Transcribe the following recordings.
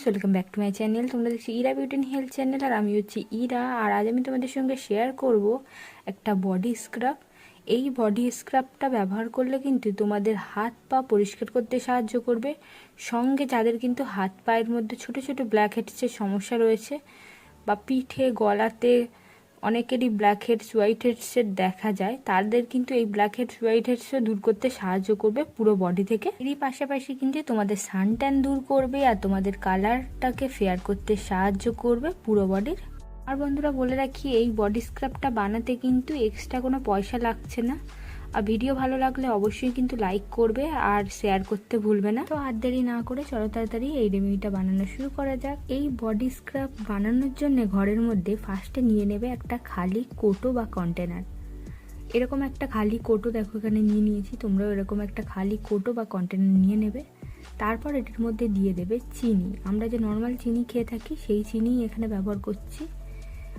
Friends welcome back to my channel তোমরা দেখছি Ira beauty and health channel আর আমি হচ্ছি ইরা আর আজ আমি তোমাদের সঙ্গে শেয়ার করব একটা বডি স্ক্রাব এই বডি স্ক্রাবটা ব্যবহার করলে কিন্তু তোমাদের হাত পা পরিষ্কার করতে সাহায্য করবে। সঙ্গে যাদের কিন্তু হাত পায়ের মধ্যে ছোট ছোট ব্ল্যাক হেডসের সমস্যা রয়েছে, বা পিঠে, গলাতে অনেকেরই ব্ল্যাক হেডস হোয়াইট হেডসের দেখা যায়। তাদের কিন্তু এই ব্ল্যাক হেডস হোয়াইট হেডসও দূর করতে সাহায্য করবে পুরো বডি থেকে। এরই পাশাপাশি কিন্তু তোমাদের সানট্যান দূর করবে আর তোমাদের কালারটাকে ফেয়ার করতে সাহায্য করবে পুরো বডির আর বন্ধুরা বলে রাখি, এই বডি স্ক্রাবটা বানাতে কিন্তু এক্সট্রা কোনো পয়সা লাগছে না। আর ভিডিও ভালো লাগলে অবশ্যই কিন্তু লাইক করবে আর শেয়ার করতে ভুলবে না। তো আর দেরি না করে চলো তাড়াতাড়ি এই রেমেডিটা বানানো শুরু করা যাক। এই বডি স্ক্রাব বানানোর জন্য ঘরের মধ্যে ফার্স্টে নিয়ে নেবে একটা খালি কোটো বা কন্টেনার এরকম একটা খালি কোটো দেখো এখানে নিয়ে নিয়েছি, তোমরাও এরকম একটা খালি কোটো বা কন্টেনার নিয়ে নেবে। তারপর এটির মধ্যে দিয়ে দেবে চিনি। আমরা যে নর্মাল চিনি খেয়ে থাকি, সেই চিনি এখানে ব্যবহার করছি।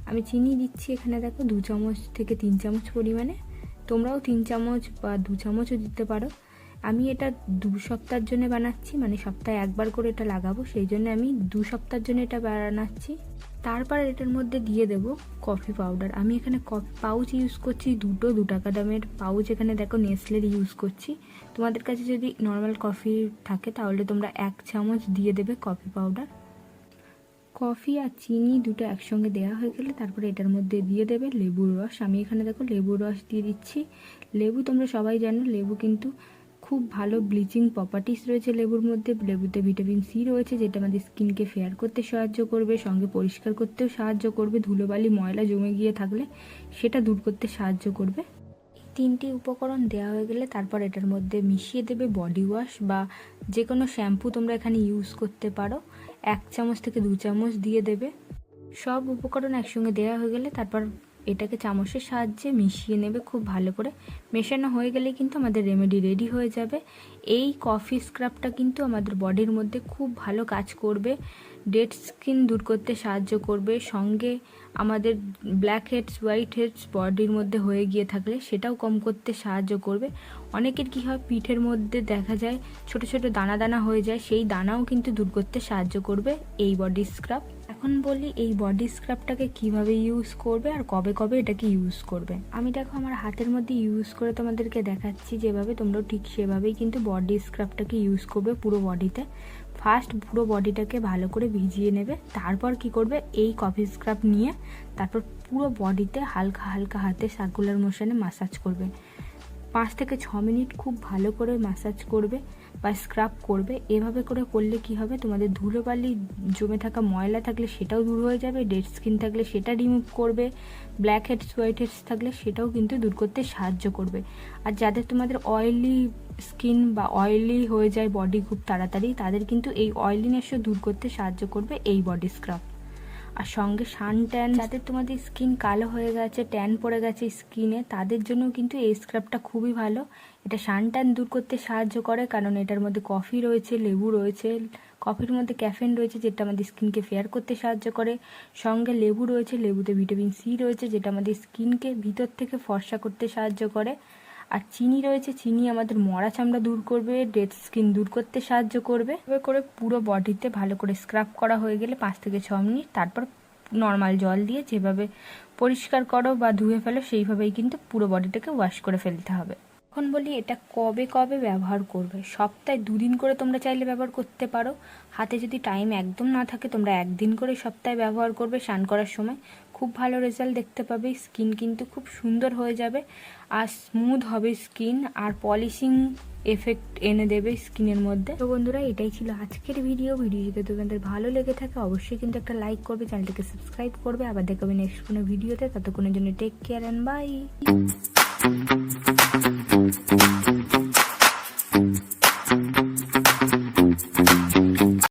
আমি চিনি দিচ্ছি এখানে দেখো দু চামচ থেকে তিন চামচ পরিমাণে। তোমরাও তিন চামচ বা দু চামচও দিতে পারো। আমি এটা দু সপ্তাহের জন্য বানাচ্ছি মানে সপ্তাহে একবার করে এটা লাগাবো, সেই জন্য আমি দু সপ্তাহের জন্য এটা বানাচ্ছি। তারপর এটার মধ্যে দিয়ে দেব কফি পাউডার আমি এখানে কফি পাউচ ইউজ করছি, দুটো, দু টাকা দামের পাউচ এখানে দেখো নেসলের ইউজ করছি। তোমাদের কাছে যদি নর্মাল কফি থাকে, তাহলে তোমরা এক চামচ দিয়ে দেবে কফি পাউডার কফি আর চিনি দুটো একসঙ্গে দেওয়া হয়ে গেলে তারপরে এটার মধ্যে দিয়ে দেবে লেবুর রস। আমি এখানে দেখো লেবুর রস দিয়ে দিচ্ছি। লেবু তোমরা সবাই জানো, লেবু কিন্তু খুব ভালো ব্লিচিং প্রপার্টিস রয়েছে লেবুর মধ্যে। লেবুতে ভিটামিন সি রয়েছে যেটা আমাদের স্কিনকে ফেয়ার করতে সাহায্য করবে, সঙ্গে পরিষ্কার করতেও সাহায্য করবে। ধুলোবালি, ময়লা জমে গিয়ে থাকলে সেটা দূর করতে সাহায্য করবে। তিনটি উপকরণ দেওয়া হয়ে গেলে তারপর এটার মধ্যে মিশিয়ে দেবে বডি ওয়াশ বা যে কোনো শ্যাম্পু তোমরা এখানে ইউজ করতে পারো। এক চামচ থেকে দু চামচ দিয়ে দেবে। সব উপকরণ একসঙ্গে দেওয়া হয়ে গেলে তারপর এটাকে চামচের সাহায্যে মিশিয়ে নেবে খুব ভালো করে। মেশানো হয়ে গেলে কিন্তু আমাদের রেমেডি রেডি হয়ে যাবে। এই কফি স্ক্রাবটা কিন্তু আমাদের বডির মধ্যে খুব ভালো কাজ করবে ডেড স্কিন দূর করতে সাহায্য করবে, সঙ্গে আমাদের ব্ল্যাক হেডস হোয়াইট হেডস বডির মধ্যে হয়ে গিয়ে থাকলে সেটাও কম করতে সাহায্য করবে। অনেকের কী হয়, পিঠের মধ্যে দেখা যায় ছোট ছোট দানা দানা হয়ে যায়, সেই দানাও কিন্তু দূর করতে সাহায্য করবে এই বডি স্ক্রাব এখন বলি এই বডি স্ক্রাবটাকে কীভাবে ইউজ করবে আর কবে কবে এটাকে ইউজ করবে? আমি দেখো আমার হাতের মধ্যে ইউজ করে তোমাদেরকে দেখাচ্ছি, যেভাবে তোমরাও ঠিক সেভাবেই কিন্তু বডি স্ক্রাবটাকে ইউজ করবে পুরো বডিতে ফার্স্ট পুরো বডিটাকে ভালো করে ভিজিয়ে নেবে, তারপর কি করবে? এই কফি স্ক্রাব নিয়ে তারপর পুরো বডিতে হালকা হালকা হাতে সার্কুলার মোশনে মাসাজ করবে। পাঁচ থেকে ছ মিনিট খুব ভালো করে মাসাজ করবে বা স্ক্রাব করবে, এভাবে করে করলে কি হবে? তোমাদের ধুলোবালি জমে থাকা ময়লা থাকলে সেটাও দূর হয়ে যাবে ডেড স্কিন থাকলে সেটা রিমুভ করবে ব্ল্যাক হেডস হোয়াইট হেডস থাকলে সেটাও কিন্তু দূর করতে সাহায্য করবে। আর যাদের তোমাদের অয়েলি স্কিন বা অয়েলি হয়ে যায় বডি খুব তাড়াতাড়ি, তাদের কিন্তু এই অয়েলিনেসও দূর করতে সাহায্য করবে এই বডি স্ক্রাব আর সঙ্গে সান ট্যান যাদের তোমাদের স্কিন কালো হয়ে গেছে ট্যান পড়ে গেছে স্কিনে তাদের জন্য কিন্তু এই স্ক্রাবটা খুবই ভালো। এটা সান ট্যান দূর করতে সাহায্য করে, কারণ এটার মধ্যে কফি রয়েছে, লেবু রয়েছে কফির মধ্যে ক্যাফেন রয়েছে, যেটা আমাদের স্কিনকে ফেয়ার করতে সাহায্য করে। সঙ্গে লেবু রয়েছে, লেবুতে ভিটামিন সি রয়েছে, যেটা আমাদের স্কিনকে ভিতর থেকে ফর্সা করতে সাহায্য করে। আর চিনি রয়েছে, চিনি আমাদের মরা চামড়া দূর করবে ডেড স্কিন দূর করতে সাহায্য করবে। এভাবে করে পুরো বডিতে ভালো করে স্ক্রাব করা হয়ে গেলে পাঁচ থেকে ছ মিনিট, তারপর নর্মাল জল দিয়ে যেভাবে পরিষ্কার করো বা ধুয়ে ফেলো, সেইভাবেই কিন্তু পুরো বডিটাকে ওয়াশ করে ফেলতে হবে। এখন বলি এটা কবে কবে ব্যবহার করবে? সপ্তাহে দুদিন করে তোমরা চাইলে ব্যবহার করতে পারো। হাতে যদি টাইম একদম না থাকে, তোমরা একদিন করে সপ্তাহে ব্যবহার করবে স্নান করার সময়। খুব ভালো রেজাল্ট দেখতে পাবে। স্কিন কিন্তু খুব সুন্দর হয়ে যাবে আর স্মুথ হবে স্কিন আর পলিশিং এফেক্ট এনে দেবে স্কিনের মধ্যে। তো বন্ধুরা, এটাই ছিল আজকের ভিডিও ভিডিও যদি তোমাদের ভালো লেগে থাকে, অবশ্যই কিন্তু একটা লাইক করবে চ্যানেলটাকে সাবস্ক্রাইব করবে। আবার দেখাবে নেক্সট কোনো ভিডিওতে ততক্ষণের জন্য টেক কেয়ার অ্যান্ড বাই